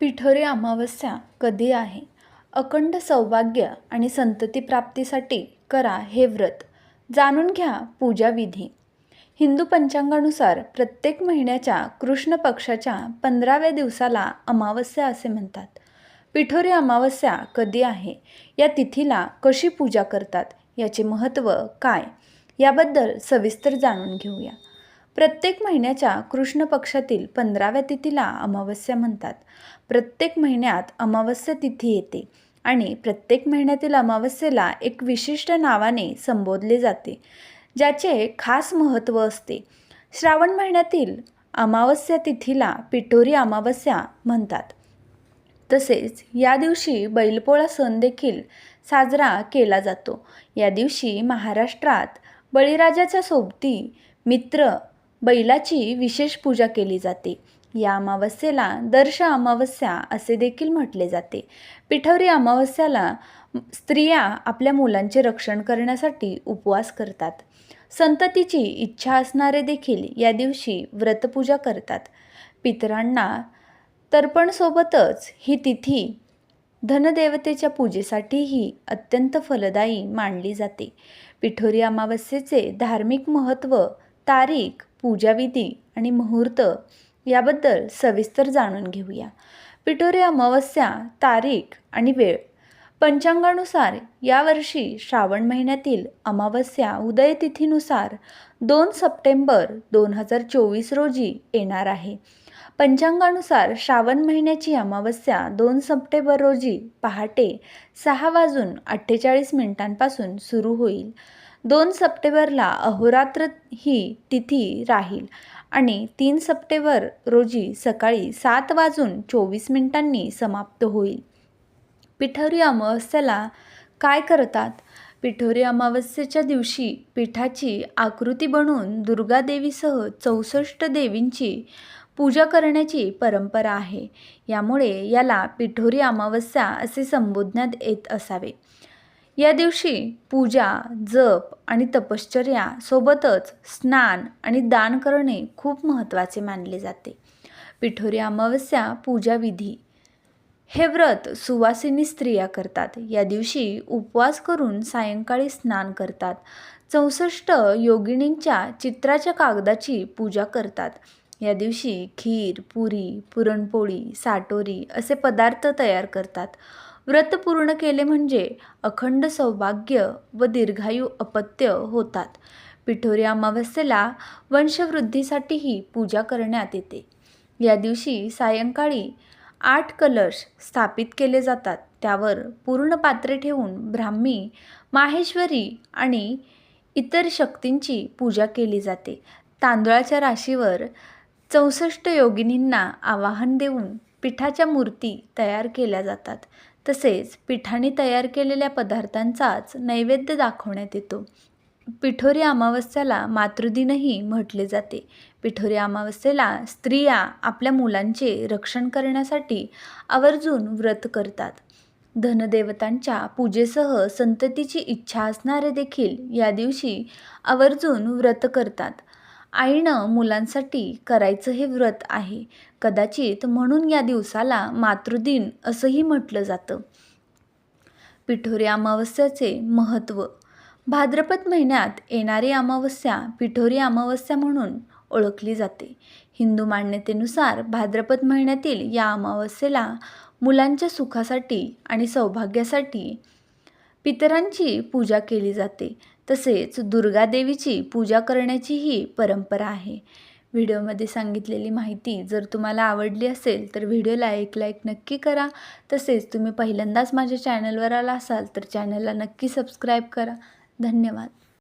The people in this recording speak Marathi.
पिठोरी अमावस्या कधी आहे? अखंड सौभाग्य आणि संतती प्राप्तीसाठी करा हे व्रत. जाणून घ्या पूजाविधी हिंदू पंचांगानुसार प्रत्येक महिन्याच्या कृष्ण पक्षाच्या पंधराव्या दिवसाला अमावस्या असे म्हणतात. पिठोरी अमावस्या कधी आहे? या तिथीला कशी पूजा करतात? याचे महत्त्व काय? याबद्दल सविस्तर जाणून घेऊया. प्रत्येक महिन्याच्या कृष्ण पक्षातील पंधराव्या तिथीला अमावस्या म्हणतात. प्रत्येक महिन्यात अमावस्या तिथी येते आणि प्रत्येक महिन्यातील अमावस्येला एक विशिष्ट नावाने संबोधले जाते ज्याचे खास महत्त्व असते. श्रावण महिन्यातील अमावस्या तिथीला पिठोरी अमावस्या म्हणतात. तसेच या दिवशी बैलपोळा सण देखील साजरा केला जातो. या दिवशी महाराष्ट्रात बळीराजाच्या सोबती मित्र बैलाची विशेष पूजा केली जाते. या अमावस्येला दर्श अमावस्या असे देखील म्हटले जाते. पिठवरी अमावस्याला स्त्रिया आपल्या मुलांचे रक्षण करण्यासाठी उपवास करतात. संततीची इच्छा असणारे देखील या दिवशी व्रतपूजा करतात. पितरांना तर्पणसोबतच ही तिथी धनदेवतेच्या पूजेसाठीही अत्यंत फलदायी मानली जाते. पिठोरी अमावस्येचे धार्मिक महत्त्व तारीख पूजाविधी आणि मुहूर्त याबद्दल सविस्तर जाणून घेऊया. पिठोरी अमावस्या तारीख आणि वेळ. पंचांगानुसार यावर्षी श्रावण महिन्यातील अमावस्या उदयतिथीनुसार दोन सप्टेंबर दोन हजार चोवीस रोजी येणार आहे. पंचांगानुसार श्रावण महिन्याची अमावस्या दोन सप्टेंबर रोजी पहाटे सहा वाजून अठ्ठेचाळीस मिनिटांपासून सुरू होईल. दोन सप्टेंबरला अहोरात्र ही तिथी राहील आणि तीन सप्टेंबर रोजी सकाळी सात वाजून चोवीस मिनिटांनी समाप्त होईल. पिठोरी अमावस्येला काय करतात? पिठोरी अमावस्येच्या दिवशी पिठाची आकृती बनवून दुर्गादेवीसह चौसष्ट देवींची पूजा करण्याची परंपरा आहे. यामुळे याला पिठोरी अमावस्या असे संबोधण्यात येत असावे. या दिवशी पूजा जप आणि तपश्चर्या सोबतच स्नान आणि दान करणे खूप महत्त्वाचे मानले जाते. पिठोरी अमावस्या पूजाविधी हे व्रत सुवासिनी स्त्रिया करतात. या दिवशी उपवास करून सायंकाळी स्नान करतात. चौसष्ट योगिनींच्या चित्राच्या कागदाची पूजा करतात. या दिवशी खीर पुरी पुरणपोळी साटोरी असे पदार्थ तयार करतात. व्रत पूर्ण केले म्हणजे अखंड सौभाग्य व दीर्घायू अपत्य होतात. पिठोरी अमावस्येला वंशवृद्धीसाठीही पूजा करण्यात येते. या दिवशी सायंकाळी आठ कलश स्थापित केले जातात. त्यावर पूर्ण पात्रे ठेवून ब्राह्मी माहेश्वरी आणि इतर शक्तींची पूजा केली जाते. तांदळाच्या राशीवर चौसष्ट योगिनींना आवाहन देऊन पिठाच्या मूर्ती तयार केल्या जातात. तसेच पिठाने तयार केलेल्या पदार्थांचाच नैवेद्य दाखवण्यात येतो. पिठोरी अमावस्याला मातृदिनही म्हटले जाते. पिठोरी अमावस्येला स्त्रिया आपल्या मुलांचे रक्षण करण्यासाठी आवर्जून व्रत करतात. धनदेवतांच्या पूजेसह संततीची इच्छा असणारे देखील या दिवशी आवर्जून व्रत करतात. आईनं मुलांसाठी करायचं हे व्रत आहे. कदाचित म्हणून या दिवसाला मातृदिन असंही म्हटलं जातं. पिठोरी अमावस्याचे महत्त्व. भाद्रपद महिन्यात येणारी अमावस्या पिठोरी अमावस्या म्हणून ओळखली जाते. हिंदू मान्यतेनुसार भाद्रपद महिन्यातील या अमावस्येला मुलांच्या सुखासाठी आणि सौभाग्यासाठी पितरांची पूजा केली जाते. तसेच दुर्गादेवीची पूजा करण्याचीही परंपरा आहे. व्हिडिओमध्ये सांगितलेली माहिती जर तुम्हाला आवडली असेल तर व्हिडिओला एक लाईक नक्की करा. तसेच तुम्ही पहिल्यांदाच माझ्या चॅनलवर आला असाल तर चॅनलला नक्की सबस्क्राईब करा. धन्यवाद.